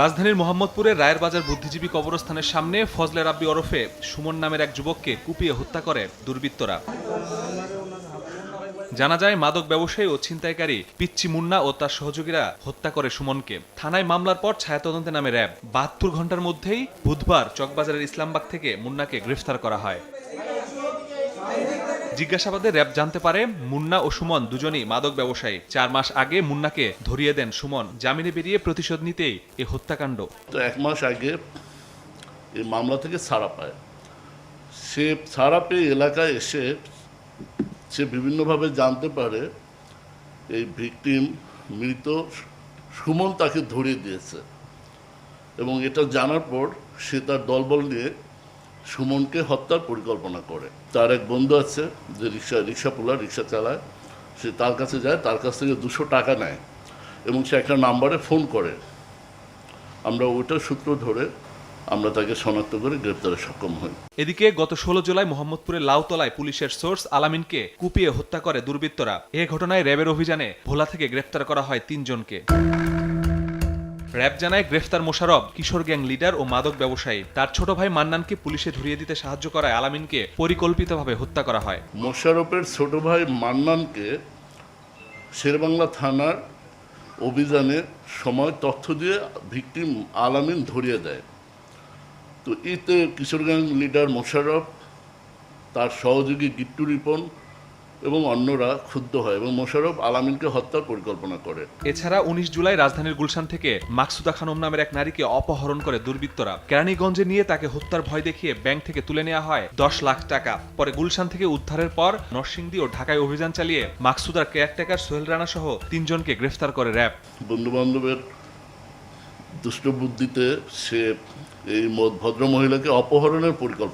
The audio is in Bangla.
রাজধানীর মোহাম্মদপুরের রায়ের বাজার বুদ্ধিজীবী কবরস্থানের সামনে ফজলে রাব্বি ওরফে সুমন নামের এক যুবককে কুপিয়ে হত্যা করে দুর্বৃত্তরা। জানা যায়, মাদক ব্যবসায়ী ও ছিনতাইকারী পিচ্চি মুন্না ও তার সহযোগীরা হত্যা করে সুমনকে। থানায় মামলার পর ছায়াতদন্তে নামে র্যাব। বাহাত্তর ঘণ্টার মধ্যেই বুধবার চকবাজারের ইসলামবাগ থেকে মুন্নাকে গ্রেফতার করা হয়। জিজ্ঞাসাবাদে র্যাব জানতে পারে, মুন্না ও সুমন দুজনেই মাদক ব্যবসায়ী। চার মাস আগে মুন্নাকে ধরিয়ে দেন সুমন। জামিনে বেরিয়ে প্রতিশোধ নিতেই এ হত্যাকাণ্ড। তো এক মাস আগে এই মামলা থেকে ছাড়া পায়। সে ছাড়া পেয়ে এলাকায় এসে সে বিভিন্নভাবে জানতে পারে এই ভিকটিম মৃত সুমন তাকে ধরিয়ে দিয়েছে। এবং এটা জানার পর সে তার দলবল নিয়ে সুমনকে হত্যার পরিকল্পনা করে। তার এক বন্ধু আছে, যে রিক্সা রিক্সা পোলা, রিক্সা চালায়। সে তার কাছে যায়, তার কাছ থেকে দুশো টাকা নেয় এবং সে একটা নাম্বারে ফোন করে। আমরা ওটার সূত্র ধরে আমরা তাকে শনাক্ত করে গ্রেপ্তারে সক্ষম হই। এদিকে গত ষোলো জুলাই মোহাম্মদপুরের লাউতলায় পুলিশের সোর্স আলামিনকে কুপিয়ে হত্যা করে দুর্বৃত্তরা। এ ঘটনায় র্যাবের অভিযানে ভোলা থেকে গ্রেপ্তার করা হয় তিনজনকে। র্যাব জানায় গ্রেফতার মোশারফ কিশোর গ্যাং লিডার ও মাদক ব্যবসায়ী। তার ছোট ভাই মান্নানকে পুলিশে ধরিয়ে দিতে সাহায্য করায় আলামিনকে পরিকল্পিতভাবে হত্যা করা হয়। মোশারফের ছোট ভাই মান্নানকে শেরবাংলা থানার অভিযানে সময় তথ্য দিয়ে ভিকটিম আলামিন ধরিয়ে দেয়। তো এতে কিশোরগঞ্জ লিডার মোশারফ তার সহযোগী গিট্টু রিপন এবং অন্যরা ক্ষুব্ধ হয় এবং মোশারফ আলামিনকে হত্যার পরিকল্পনা করে। এছাড়া উনিশ জুলাই রাজধানীর গুলশান থেকে মাকসুদা খানম নামের এক নারীকে অপহরণ করে দুর্বৃত্তরা। কেরানীগঞ্জে নিয়ে তাকে হত্যার ভয় দেখিয়ে ব্যাংক থেকে তুলে নেওয়া হয় দশ লাখ টাকা। পরে গুলশান থেকে উদ্ধারের পর নরসিংদী ও ঢাকায় অভিযান চালিয়ে মাকসুদার কেয়ারটেকার সোহেল রানা সহ তিনজনকে গ্রেফতার করে র্যাব। বন্ধু বান্ধবের দুষ্ট বুদ্ধিতে সে এই ভদ্র মহিলাকে অপহরণের পরিকল্পনা